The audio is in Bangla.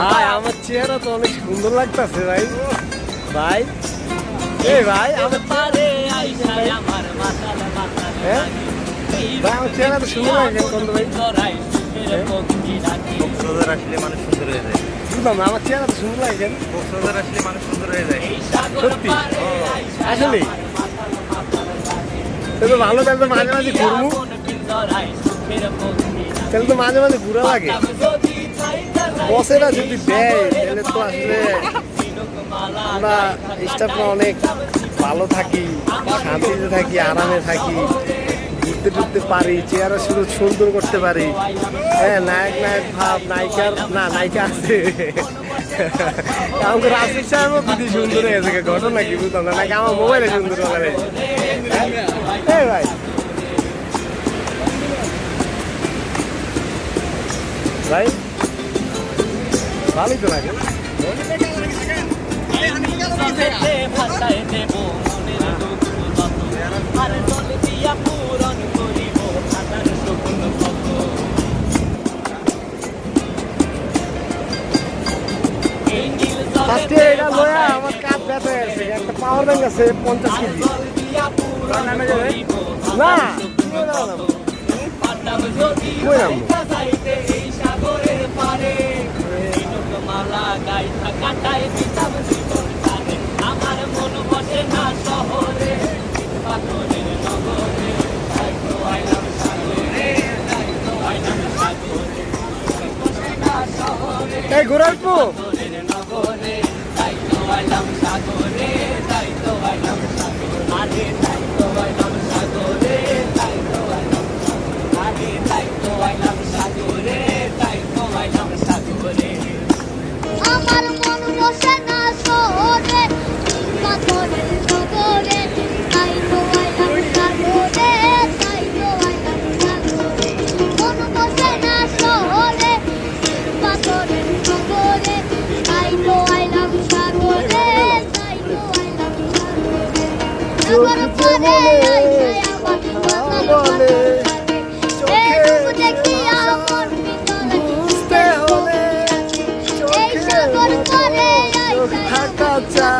ভাই আমার চেহারা তো অনেক সুন্দর লাগতেছে ভাই। ভাই এই ভাই আমার পারে আমার মাথার মাথার হ্যাঁ? ভাই আমার চেহারা তো সুন্দর লাগে কোন ভাই। ডাকে। কক্সবাজার আসলে মানুষ সুন্দর হয়ে যায়। বুঝলাম না, আমার চেহারা তো সুন্দর লাগে কেন? আসলে মানুষ সুন্দর হয়ে যায়। সত্যি? আসলে? তো ভালো তাহলে মাঝে মাঝে ঘুরবো। তাহলে তো মাঝে মাঝে ঘুরা লাগে। বসেরা যদি দেয়, তাহলে তো আসলে আমরা স্টাফরা অনেক ভালো থাকি, শান্তিতে থাকি, আরামে থাকি, ঘুরতে টুরতে পারি, চেহারা শুধু সুন্দর করতে পারি। হ্যাঁ নায়ক নায়ক ভাব, নায়িকার না, নায়িকা আছে। আমাকে রাশিদ সাহেব দিদি সুন্দর হয়ে গেছে, ঘটনা কি বুঝতাম না, নাকি আমার মোবাইলে সুন্দর হয়ে ভাই। ভাই? ভালোই তো লাগে। জলেতে এটা লয়া আমার কাপ ব্যথা গেছে একটা পাওয়ার ব্যাংক আছে, পঞ্চাশ কেজি। জল দিয়া না মালা গাইথা কাটায় দিতাম জীবন টানে আমার মন বসে না শহরে পাথরের নগরে। তাই তো আইলাম সাগরে তাই তো আইলাম সাগরে। বসে না শহরে এই ঘোরালপু নগরে তাই তো আইলাম সাগরে। চোখে বলে বলে চোখে বুঝতে হলে চোখে থাকা চায়